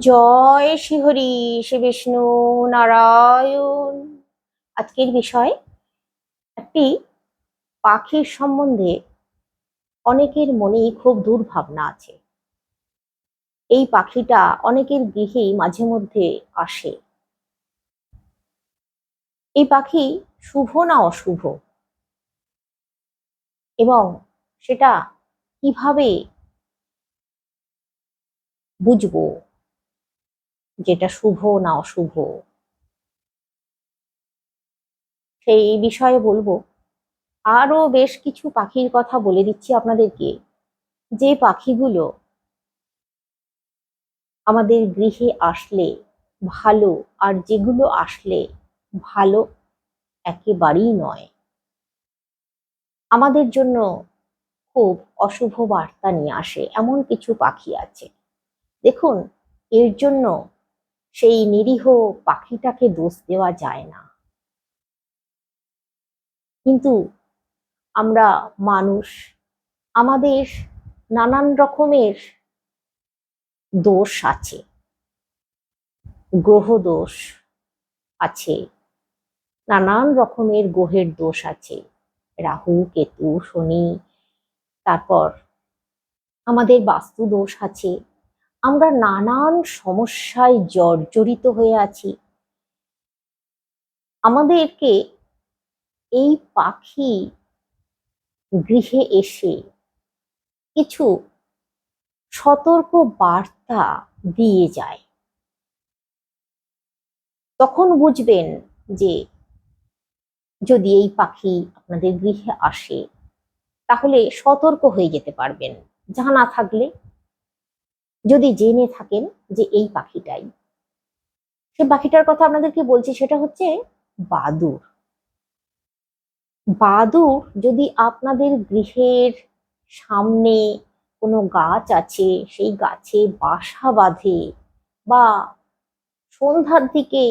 জয় শ্রীহরি, শ্রী বিষ্ণু নারায়ণ। আজকের বিষয়, একটি পাখির সম্বন্ধে অনেকের মনেই খুব দুর্ভাবনা আছে। এই পাখিটা অনেকের গৃহেই মাঝে মধ্যে আসে। এই পাখি শুভ না অশুভ? এবং সেটা কীভাবে বুঝব? যেটা শুভ না অশুভ। সেই বিষয়ে বলব আরও বেশ কিছু পাখির কথা বলে দিচ্ছি আপনাদেরকে। যে পাখিগুলো আমাদের গৃহে আসলে ভালো, আর যেগুলো আসলে ভালো একেবারেই নয়। আমাদের জন্য খুব অশুভ বার্তা নিয়ে আসে এমন কিছু পাখি আছে। দেখুন, এর জন্য সেই নিরীহ পাখিটাকে দোষ দেওয়া যায় না। কিন্তু আমরা মানুষ, আমাদের নানান রকমের দোষ আছে, গ্রহ দোষ আছে, নানান রকমের গ্রহের দোষ আছে, রাহু, কেতু, শনি, তারপর আমাদের বাস্তু দোষ আছে। আমরা নানান সমস্যায় জর্জরিত হয়ে আছি। আমাদেরকে এই পাখি গৃহে এসে কিছু সতর্ক বার্তা দিয়ে যায়। তখন বুঝবেন যে, যদি এই পাখি আপনাদের গৃহে আসে, তাহলে সতর্ক হয়ে যেতে পারবেন। জানা থাকলে যদি জেনে থাকেন যে এই পাখিটাই। সে পাখিটার কথা আপনাদেরকে বলছি সেটা হচ্ছে বাদুর বাদুর যদি আপনাদের গৃহের সামনে কোনো গাছ আছে, সেই গাছে বাসা বাঁধে বা সন্ধ্যার দিকে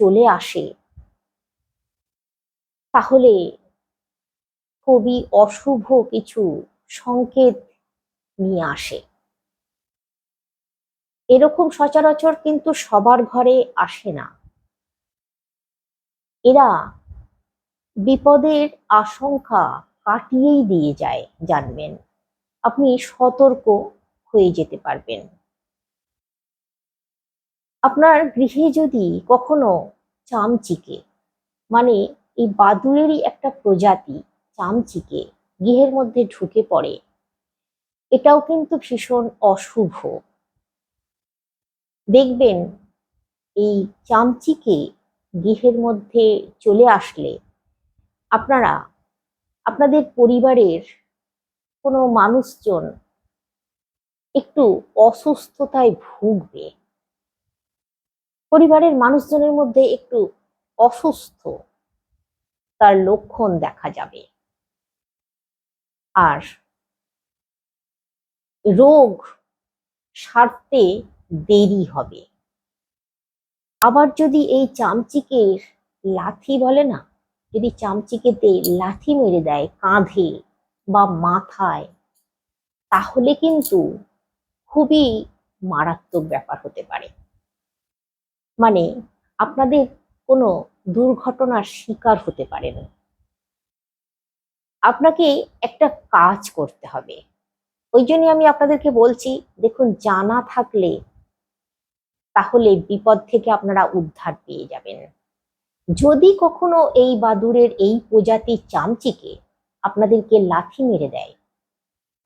চলে আসে, তাহলে খুবই অশুভ কিছু সংকেত নিয়ে আসে। এরকম সচরাচর কিন্তু সবার ঘরে আসে না। এরা বিপদের আশঙ্কা কাটিয়েই দিয়ে যায়, জানবেন। আপনি সতর্ক হয়ে যেতে পারবেন। আপনার গৃহে যদি কখনো চামচিকে মানে এই বাদুড়েরই একটা প্রজাতি চামচিকে গৃহের মধ্যে ঢুকে পড়ে, এটাও কিন্তু ভীষণ অশুভ। দেখবেন এই চামচিকে গৃহের মধ্যে চলে আসলে আপনারা, আপনাদের পরিবারের কোনো মানুষজন একটু অসুস্থতায় ভুগবে। পরিবারের মানুষজনের মধ্যে একটু অসুস্থ, তার লক্ষণ দেখা যাবে। আর রোগ সারতে দেরি হবে। আবার যদি এই চামচিকের লাথি বলে না, যদি চামচিকেতে লাথি মেরে দেয় কাঁধে বা মাথায়, তাহলে কিন্তু খুবই মারাত্মক ব্যাপার হতে পারে। মানে আপনাদের কোনো দুর্ঘটনার শিকার হতে পারেন আপনাকে একটা কাজ করতে হবে। ওই জন্য আমি আপনাদেরকে বলছি, দেখুন, জানা থাকলে তাহলে বিপদ থেকে আপনারা উদ্ধার পেয়ে যাবেন। যদি কখনো এই বাদুরের এই প্রজাতির চামচিকে আপনাদেরকে লাথি মেরে দেয়,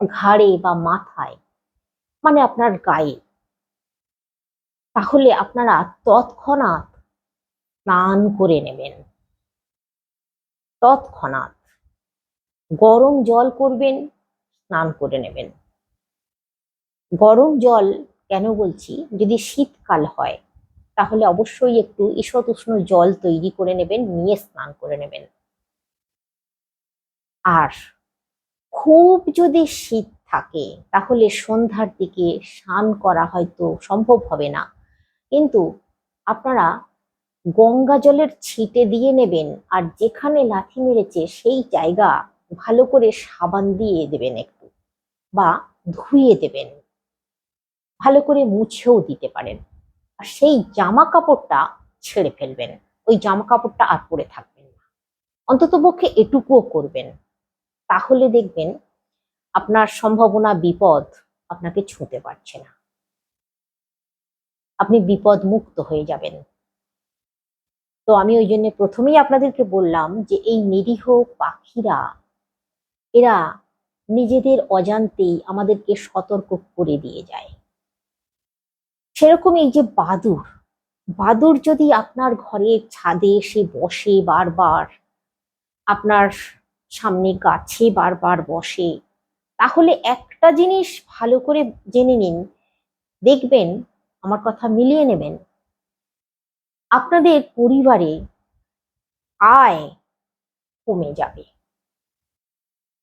ঘাড়ে বা মাথায় মানে আপনার গায়ে, তাহলে আপনারা তৎক্ষণাৎ স্নান করে নেবেন। তৎক্ষণাৎ গরম জল করবেন, স্নান করে নেবেন। গরম জল কেন বলছি? যদি শীতকাল হয়, তাহলে অবশ্যই একটু ঈষৎ উষ্ণ জল তৈরি করে নেবেন, নিয়ে স্নান করে নেবেন। আর খুব যদি শীত থাকে, তাহলে সন্ধ্যার দিকে স্নান করা হয়তো সম্ভব হবে না। কিন্তু আপনারা গঙ্গা জলের ছিটে দিয়ে নেবেন, আর যেখানে লাথি মেরেছে সেই জায়গা ভালো করে সাবান দিয়ে দেবেন একটু, বা ধুয়ে দেবেন। ভালো করে মুছেও দিতে পারেন। আর সেই জামা কাপড়টা ছেড়ে ফেলবেন। ওই জামা কাপড়টা আর পরে থাকবেন না। অন্তত পক্ষে এটুকুও করবেন। তাহলে দেখবেন আপনার সম্ভাবনা বিপদ আপনাকে ছুঁতে পারছে না। আপনি বিপদ মুক্ত হয়ে যাবেন। তো আমি ওই জন্য প্রথমেই আপনাদেরকে বললাম যে এই নিরীহ পাখিরা, এরা নিজেদের অজান্তেই আমাদেরকে সতর্ক করে দিয়ে যায়। সেরকম এই যে বাদুর বাদুর যদি আপনার ঘরের ছাদে এসে বসে বারবার, আপনার সামনে গাছে বারবার বসে, তাহলে একটা জিনিস ভালো করে জেনে নিন, দেখবেন, আমার কথা মিলিয়ে নেবেন। আপনাদের পরিবারে আয় কমে যাবে।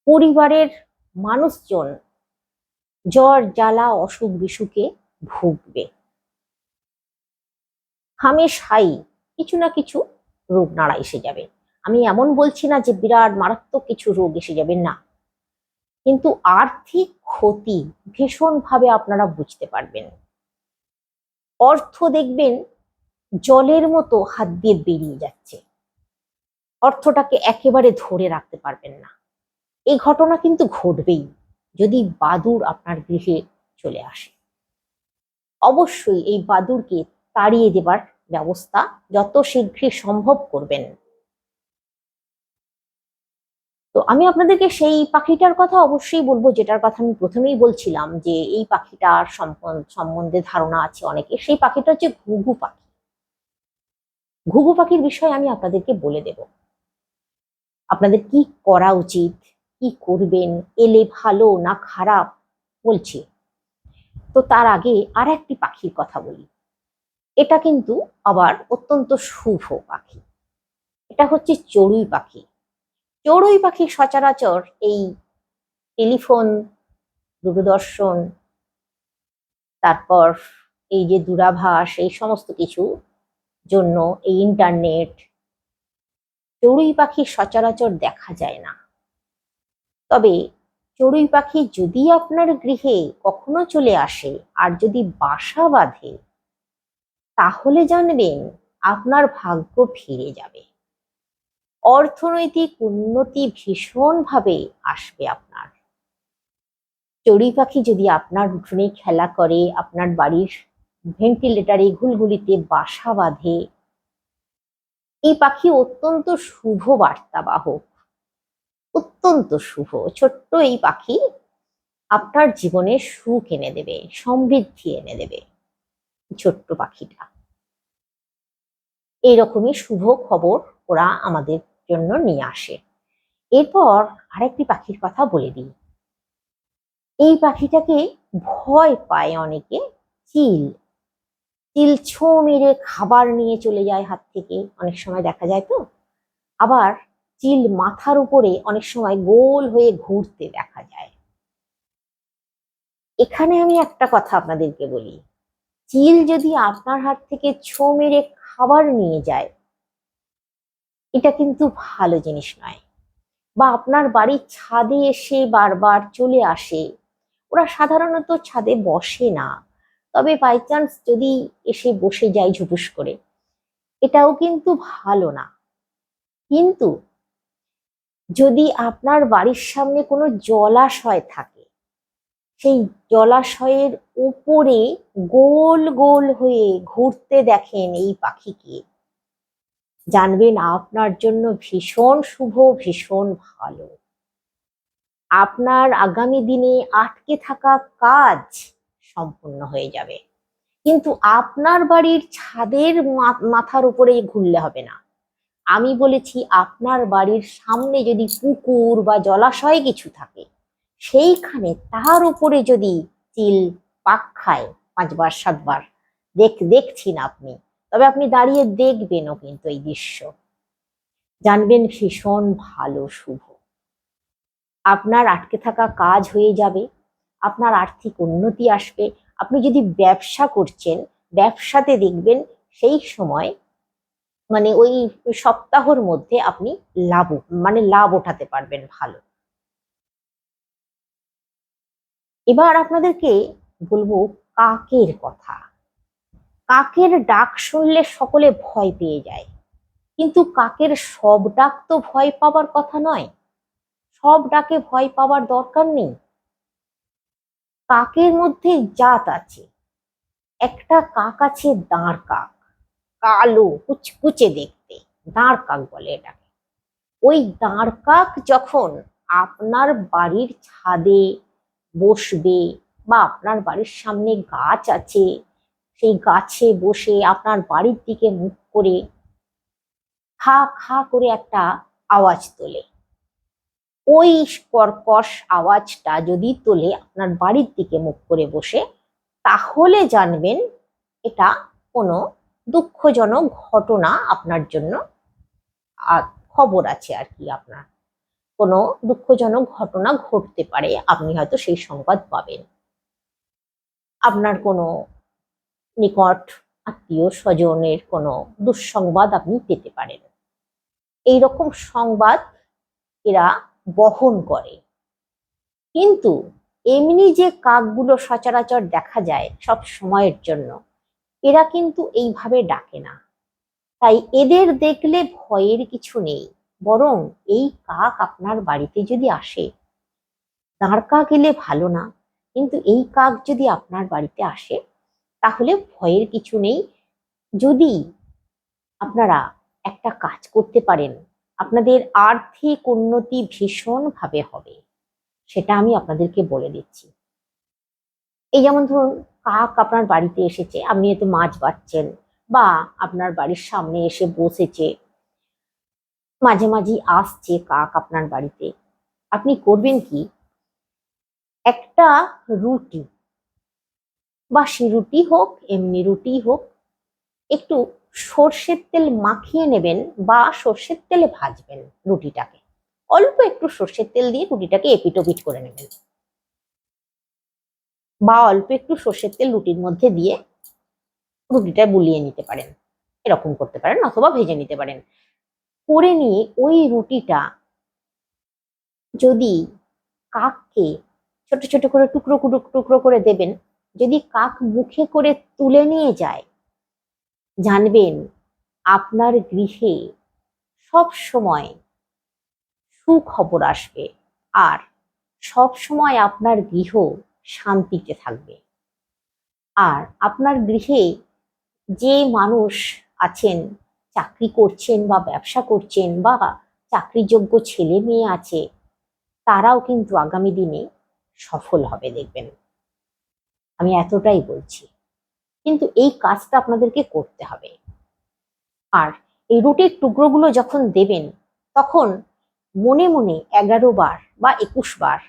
পরিবারের মানুষজন জ্বর, জ্বালা অসুখ বিসুখে ভুগবে। হামেশাই কিছু না কিছু রোগ নাড়া এসে যাবে। আমি এমন বলছি না যে বিরাট মারাত্মক কিছু রোগ এসে যাবে, না। কিন্তু আর্থিক ক্ষতি ভীষণভাবে আপনারা বুঝতে পারবেন। অর্থ দেখবেন জলের মতো হাত দিয়ে বেরিয়ে যাচ্ছে। অর্থটাকে একেবারে ধরে রাখতে পারবেন না। এই ঘটনা কিন্তু ঘটবেই, যদি বাদুর আপনার গৃহে চলে আসে। অবশ্যই এই বাদুরকে তাড়িয়ে দেবার ব্যবস্থা যত শীঘ্রই সম্ভব করবেন। তো আমি আপনাদেরকে সেই পাখিটার কথা অবশ্যই বলব, যেটার কথা আমি প্রথমেই বলছিলাম যে এই পাখিটার সম্বন্ধে ধারণা আছে অনেকে সেই পাখিটা হচ্ছে ঘুঘু পাখি। ঘুঘু পাখির বিষয়ে আমি আপনাদেরকে বলে দেব। আপনাদের কি করা উচিত? কি করবেন? এলে ভালো না খারাপ? বলছি। তো তার আগে আর একটি পাখির কথা বলি। এটা কিন্তু আবার অত্যন্ত শুভ পাখি। এটা হচ্ছে চড়ুই পাখি। চড়ুই পাখি সচরাচর এই টেলিফোন, দূরদর্শন, তারপর এই যে দূরাভাষ এই সমস্ত কিছু জন্য এই ইন্টারনেট, চড়ুই পাখি সচরাচর দেখা যায় না। তবে চড়ুই পাখি যদি আপনার গৃহে কখনো চলে আসে আর যদি বাসা বাঁধে তাহলে জানবেন আপনার ভাগ্য ফিরে যাবে। অর্থনৈতিক উন্নতি ভীষণভাবে আসবে আপনার। চড়ুই পাখি যদি আপনার উঠোনে খেলা করে, আপনার বাড়ির ভেন্টিলেটারে ঘুলগুলিতে বাসা বাঁধে, এই পাখি অত্যন্ত শুভ বার্তাবাহক। অত্যন্ত শুভ, ছোট্ট এই পাখি আপনার জীবনে সুখ এনে দেবে, সমৃদ্ধি এনে দেবে। ছোট্ট পাখিটা। এইরকমই শুভ খবর ওরা আমাদের জন্য নিয়ে আসে। এরপর আরেকটি পাখির কথা বলে দিই। এই পাখিটাকে ভয় পায় অনেকে, চিল। চিল ছো মেরে খাবার নিয়ে চলে যায় হাত থেকে, অনেক সময় দেখা যায় তো। আবার চিল মাথার উপরে অনেক সময় গোল হয়ে ঘুরতে দেখা যায়। এখানে আমি একটা কথা আপনাদেরকে বলি। চিল যদি আপনার হাত থেকে ছো মেরে খাবার নিয়ে যায়, এটা কিন্তু ভালো জিনিস নয়। বা আপনার বাড়ির ছাদে এসে বারবার চলে আসে, ওরা সাধারণত ছাদে বসে না। তবে বাই চান্স যদি এসে বসে যায় ঝুপুস করে, এটাও কিন্তু ভালো না। কিন্তু যদি আপনার বাড়ির সামনে কোনো জলাশয় থাকে সেই জলাশয়ের উপরে গোল গোল হয়ে ঘুরতে দেখেন এই পাখিকে। জানবেন আপনার জন্য ভীষণ শুভ, ভীষণ ভালো। আপনার আগামী দিনে আটকে থাকা কাজ সম্পূর্ণ হয়ে যাবে। কিন্তু আপনার বাড়ির ছাদের মাথার উপরে ঘুরলে হবে না। আমি বলেছি, আপনার বাড়ির সামনে যদি পুকুর বা জলাশয় কিছু থাকে সেইখানে তার উপরে যদি চিল পাক খায় পাঁচবার, সাতবার, দেখ, দেখছেন আপনি। তবে আপনি দাঁড়িয়ে দেখবেনও কিন্তু এই দৃশ্য। জানবেন ভীষণ ভালো, শুভ। আপনার আটকে থাকা কাজ হয়ে যাবে, আপনার আর্থিক উন্নতি আসবে। আপনি যদি ব্যবসা করছেন, ব্যবসাতে দেখবেন সেই সময় মানে ওই সপ্তাহর মধ্যে আপনি লাভ মানে লাভ ওঠাতে পারবেন ভালো। এবার আপনাদেরকে বলব কাকের কথা। কাকের ডাক শুনলে সকলে ভয় পেয়ে যায়। কিন্তু কাকের সব ডাক তো ভয় পাবার কথা নয়। সব ডাকে ভয় পাবার দরকার নেই। কাকের মধ্যে জাত আছে। একটা কাক আছে দাঁড় কাক। কালো, কুচকুচে দেখতে। দাঁড় কাক বলে এটাকে। ওই দাঁড় কাক যখন আপনার বাড়ির ছাদে বসবে বা আপনার বাড়ির সামনে গাছ আছে, সেই গাছে বসে আপনার বাড়ির দিকে মুখ করে খা খা করে একটা আওয়াজ তোলে। ওই কর্কশ আওয়াজটা যদি তোলে আপনার বাড়ির দিকে মুখ করে বসে, তাহলে জানবেন এটা কোনো দুঃখজনক ঘটনা আপনার জন্য খবর আছে আর কি আপনার। কোনো দুঃখজনক ঘটনা ঘটতে পারে, আপনি হয়তো সেই সংবাদ পাবেন। আপনার কোনো নিকট আত্মীয় স্বজনের কোনো দুঃসংবাদ আপনি পেতে পারেন। এই রকম সংবাদ এরা বহন করে। কিন্তু এমনি যে কাকগুলো সচরাচর দেখা যায় সব সময়ের জন্য, এরা কিন্তু এইভাবে ডাকে না। তাই এদের দেখলে ভয়ের কিছু নেই। বরং এই কাক আপনার বাড়িতে যদি আসে দাঁড় কাক এলে ভালো না, কিন্তু এই কাক যদি আপনার বাড়িতে আসে, তাহলে ভয়ের কিছু নেই। যদি আপনারা একটা কাজ করতে পারেন, আপনাদের আর্থিক উন্নতি ভীষণভাবে হবে, সেটা আমি আপনাদেরকে বলে দিচ্ছি। এই যেমন ধরুন, কাক আপনার বাড়িতে এসেছে, আপনি হয়তো মাছ বাচ্ছেন, বা আপনার বাড়ির সামনে এসে বসেছে মাঝে মাঝে আসছে কাক আপনার বাড়িতে। আপনি করবেন কি? একটা রুটি। বাসি রুটি হোক, এমনি রুটি হোক, একটু সর্ষের তেল মাখিয়ে নেবেন বা সর্ষের তেলে ভাজবেন রুটিটাকে। অল্প একটু সর্ষের তেল দিয়ে রুটিটাকে এপিটোপিট করে নেবেন। বা অল্প একটু সর্ষের তেল রুটির মধ্যে দিয়ে রুটিটা বুলিয়ে নিতে পারেন। এরকম করতে পারেন অথবা ভেজে নিতে পারেন। করে নিয়ে ওই রুটিটা যদি কাককে ছোট ছোট করে টুকরো টুকরো করে দেবেন, যদি কাক মুখে করে তুলে নিয়ে যায়, জানবেন আপনার গৃহে সব সময় সুখবর আসবে আর সব সময় আপনার গৃহ শান্তিতে থাকবে। আর আপনার গৃহে যে মানুষ আছেন চাকরি করছেন বা ব্যবসা করছেন বা চাকরিযোগ্য ছেলে মেয়ে আছে, তারাও কিন্তু আগামী দিনে সফল হবে দেখবেন। আমি এতটাই বলছি। কিন্তু এই কাজটা আপনাদেরকে করতে হবে। আর এই রুটির টুকরোগুলো যখন দেবেন, তখন মনে মনে এগারো বার বা একুশ বার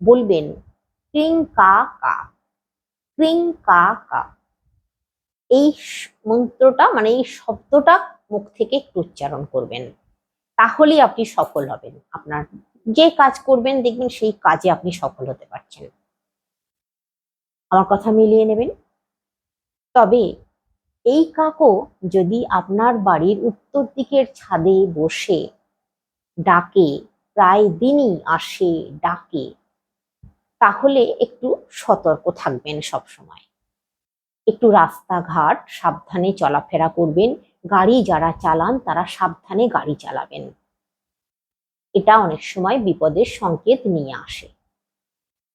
বলবেন, ক্রিং কা কা, ক্রিং কা কা। এই মন্ত্রটা মানে এই শব্দটা মুখ থেকে একটু উচ্চারণ করবেন। তাহলেই আপনি সফল হবেন। আপনার যে কাজ করবেন, দেখবেন সেই কাজে আপনি সফল হতে পারছেন। আমার কথা মিলিয়ে নেবেন? তবে এই কাকও যদি আপনার বাড়ির উত্তর দিকের ছাদে বসে ডাকে, প্রায় দিনই আসে ডাকে, তাহলে একটু সতর্ক থাকবেন সব সময় একটু রাস্তাঘাট সাবধানে চলাফেরা করবেন। গাড়ি যারা চালান, তারা সাবধানে গাড়ি চালাবেন। এটা অনেক সময় বিপদের সংকেত নিয়ে আসে।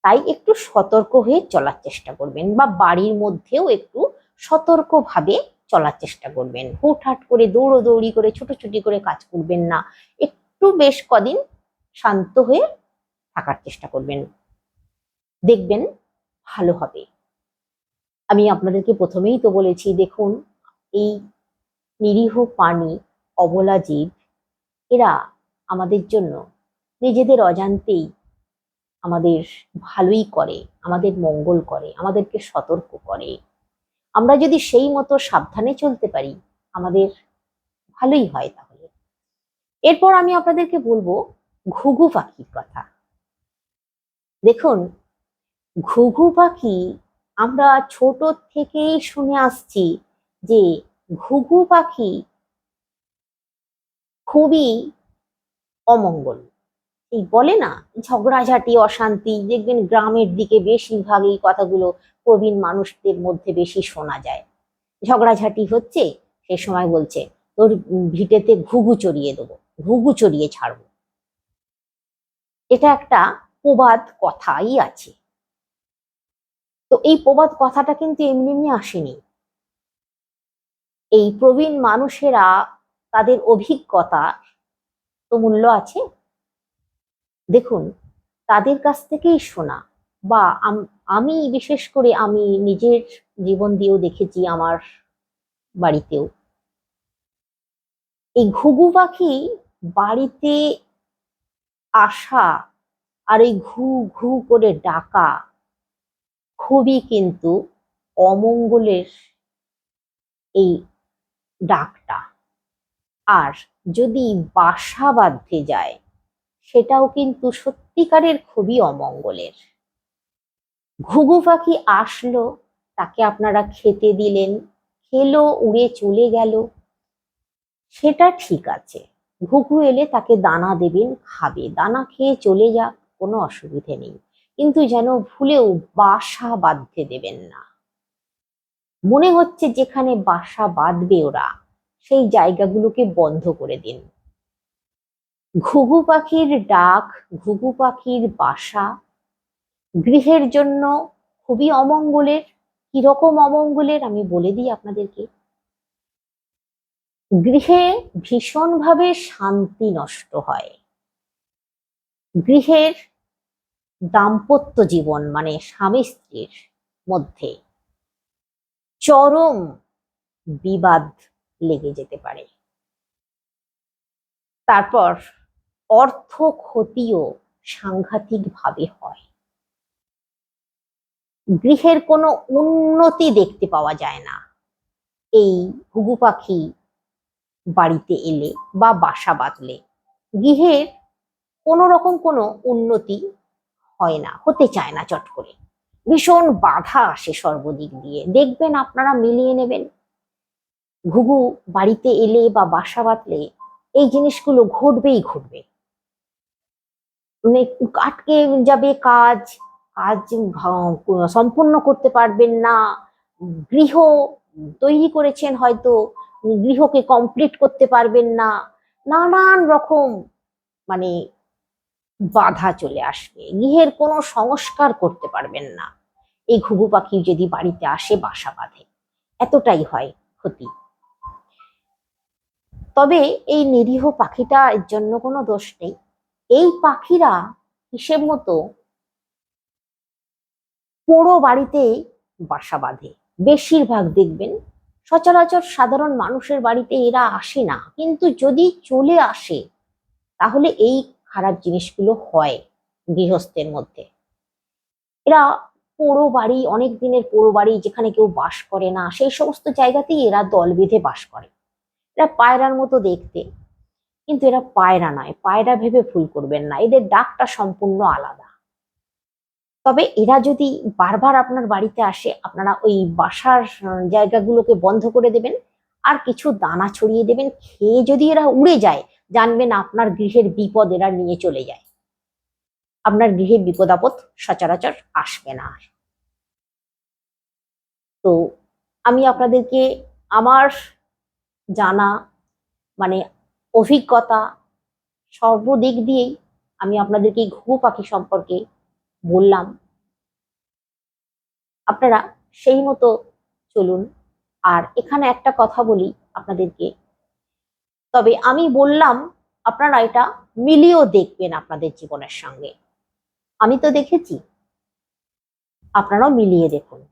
তাই একটু সতর্ক হয়ে চলার চেষ্টা করবেন বা বাড়ির মধ্যেও একটু সতর্কভাবে চলার চেষ্টা করবেন। হুটহাট করে দৌড়োদৌড়ি করে, ছুটোছুটি করে কাজ করবেন না। একটু বেশ কদিন শান্ত হয়ে থাকার চেষ্টা করবেন। দেখবেন ভালো হবে। আমি আপনাদেরকে প্রথমেই তো বলেছি, দেখুন, এই নিরীহ প্রাণী অবলা জীব, এরা আমাদের জন্য নিজেদের অজান্তেই আমাদের ভালোই করে, আমাদের মঙ্গল করে, আমাদেরকে সতর্ক করে। আমরা যদি সেই মতো সাবধানে চলতে পারি, আমাদের ভালোই হয় তাহলে। এরপর আমি আপনাদেরকে বলব ঘুঘু পাখির কথা। দেখুন, ঘুঘু পাখি আমরা ছোট থেকেই শুনে আসছি যে ঘুঘু পাখি খুবই অমঙ্গল। এই বলে না, ঝগড়াঝাটি, অশান্তি, দেখবেন গ্রামের দিকে বেশিরভাগ এই কথাগুলো প্রবীণ মানুষদের মধ্যে বেশি শোনা যায়। ঝগড়াঝাটি হচ্ছে, সে সময় বলছে, তোর ভিটেতে ঘুঘু চড়িয়ে দেবো, ঘুঘু চড়িয়ে ছাড়বো। এটা একটা প্রবাদ কথাই আছে। তো এই প্রবাদ কথাটা কিন্তু এমনি এমনি আসেনি। এই প্রবীণ মানুষেরা তাদের অভিজ্ঞতা তো মূল্য আছে। দেখুন, তাদের কাছ থেকেই শোনা বা আম- আমি বিশেষ করে আমি নিজের জীবন দিয়েও দেখেছি আমার বাড়িতেও। এই ঘুঘু পাখি বাড়িতে আসা আর এই ঘু ঘু করে ডাকা খুবই কিন্তু অমঙ্গলের এই ডাকটা। আর যদি বাসা বাঁধতে যায়, সেটাও কিন্তু সত্যিকারের খুবই অমঙ্গলের। ঘুঘু পাখি আসলো, তাকে আপনারা খেতে দিলেন, খেলো, উড়ে চলে গেল। সেটা ঠিক আছে, ঘুঘু এলে তাকে দানা দেবেন, খাবে। দানা খেয়ে চলে যাক, কোনো অসুবিধে নেই। কিন্তু যেন ভুলেও বাসা বাঁধতে দেবেন না। মনে হচ্ছে যেখানে বাসা বাঁধবে ওরা, সেই জায়গাগুলোকে বন্ধ করে দিন। ঘুঘু পাখির ডাক, ঘুঘু পাখির বাসা, গৃহের জন্য খুবই অমঙ্গলের, কীরকম অমঙ্গলের আমি বলে দিই আপনাদেরকে। গৃহে ভীষণভাবে শান্তি নষ্ট হয়। গৃহের দাম্পত্য জীবন মানে স্বামী স্ত্রীর মধ্যে চরম বিবাদ লেগে যেতে পারে। তারপর অর্থ ক্ষতিও সাংঘাতিকভাবে হয়। গৃহের কোনো উন্নতি দেখতে পাওয়া যায় না। এই ঘুঘু পাখি বাড়িতে এলে বা বাসা বাঁধলে গৃহের কোনো রকম কোনো উন্নতি হয় না, হতে চায় না চট করে। ভীষণ বাধা আসে সর্বদিক দিয়ে। দেখবেন আপনারা মিলিয়ে নেবেন। ঘুঘু বাড়িতে এলে বা বাসা বাঁধলে এই জিনিসগুলো ঘটবেই ঘটবে। মানে আটকে যাবে কাজ কাজ সম্পূর্ণ করতে পারবেন না। গৃহ তৈরি করেছেন হয়তো, গৃহকে কমপ্লিট করতে পারবেন না। নানান রকম মানে বাধা চলে আসবে। গৃহের কোনো সংস্কার করতে পারবেন না। এই ঘুঘু পাখি যদি বাড়িতে আসে, বাসা বাঁধে। এতটাই হয় ক্ষতি। তবে এই নিরীহ পাখিটা এর জন্য কোনো দোষ নেই। এই পাখিরা হিসেব মতো পোড়ো বাড়িতে বাসা বাঁধে। বেশিরভাগ দেখবেন, সচরাচর সাধারণ মানুষের বাড়িতে এরা আসে না। কিন্তু যদি চলে আসে, তাহলে এই খারাপ জিনিসগুলো হয় গৃহস্থের মধ্যে। এরা পোড়ো বাড়ি, অনেক দিনের পোড়ো বাড়ি যেখানে কেউ বাস করে না, সেই সমস্ত জায়গাতেই এরা দল বেঁধে বাস করে। এরা পায়রার মতো দেখতে। কিন্তু এরা পায়রা নয়, পায়রা ভেবে ভুল করবেন না, এদের ডাকটা সম্পূর্ণ আলাদা। তবে এরা যদি বারবার আপনার বাড়িতে আসে, আপনারা ওই বাসার জায়গাগুলোকে বন্ধ করে দেবেন, আর কিছু দানা ছড়িয়ে দেবেন, খেয়ে যদি এরা উড়ে যায় জানবেন আপনার গৃহের বিপদ এরা নিয়ে চলে যায়। আপনার গৃহে বিপদ আপদ সচরাচর আসবে না। তো আমি আপনাদেরকে আমার জানা মানে অভিজ্ঞতা সর্বদিক দিয়েই আমি আপনাদেরকে এই ঘুঘু পাখি সম্পর্কে বললাম। আপনারা সেই মতো চলুন। আর এখানে একটা কথা বলি আপনাদেরকে। তবে আমি বললাম, আপনারা এটা মিলিয়েও দেখবেন আপনাদের জীবনের সঙ্গে। আমি তো দেখেছি। আপনারাও মিলিয়ে দেখুন।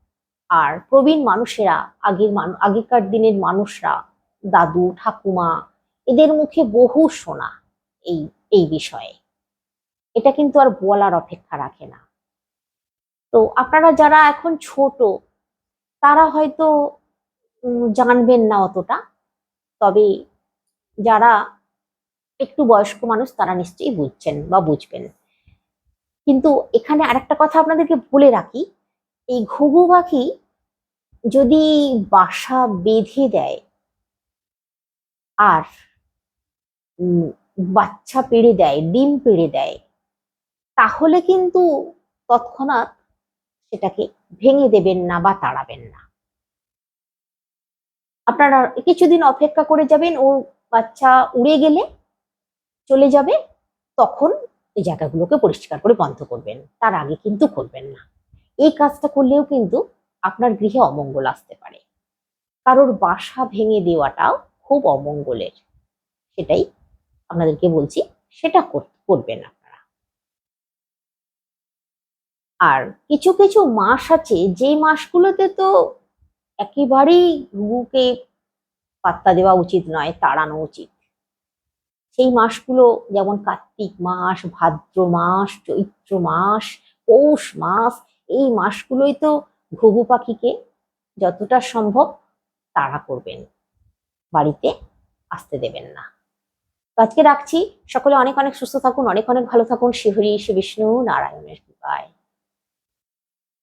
আর প্রবীণ মানুষেরা, আগের আগেকার দিনের মানুষরা, দাদু, ঠাকুমা, এদের মুখে বহু শোনা এই এই বিষয়ে। এটা কিন্তু আর বলার অপেক্ষা রাখে না। তো আপনারা যারা এখন ছোট, তারা হয়তো জানবেন না অতটা। তবে যারা একটু বয়স্ক মানুষ তারা নিশ্চয়ই বুঝছেন বা বুঝবেন। কিন্তু এখানে আরেকটা কথা আপনাদেরকে বলে রাখি, এই ঘুঘু পাখি যদি বাসা বেঁধে দেয় আর বাচ্চা পেড়ে দেয়, ডিম পেড়ে দেয়, তাহলে কিন্তু তৎক্ষণাৎ সেটাকে ভেঙে দেবেন না বা তাড়াবেন না। আপনারা কিছুদিন অপেক্ষা করে যাবেন, ওর বাচ্চা উড়ে গেলে চলে যাবে, তখন এই জায়গাগুলোকে পরিষ্কার করে বন্ধ করবেন। তার আগে কিন্তু করবেন না। এই কাজটা করলেও কিন্তু আপনার গৃহে অমঙ্গল আসতে পারে। কারোর বাসা ভেঙে দেওয়াটাও খুব অমঙ্গলের। সেটাই আপনাদেরকে বলছি, সেটা কর- করবেন আপনারা। আর কিছু কিছু মাস আছে, যে মাসগুলোতে তো একেবারেই ঘুঘুকে পাত্তা দেওয়া উচিত নয়, তাড়ানো উচিত। সেই মাসগুলো যেমন কার্তিক মাস, ভাদ্র মাস, চৈত্র মাস, পৌষ মাস, এই মাসগুলোই তো ঘুঘু পাখিকে যতটা সম্ভব তাড়া করবেন, বাড়িতে আসতে দেবেন না। আজকে রাখছি। সকলে অনেক অনেক সুস্থ থাকুন, অনেক অনেক ভালো থাকুন। শিহরি শ্রী বিষ্ণু নারায়ণের কৃপায়।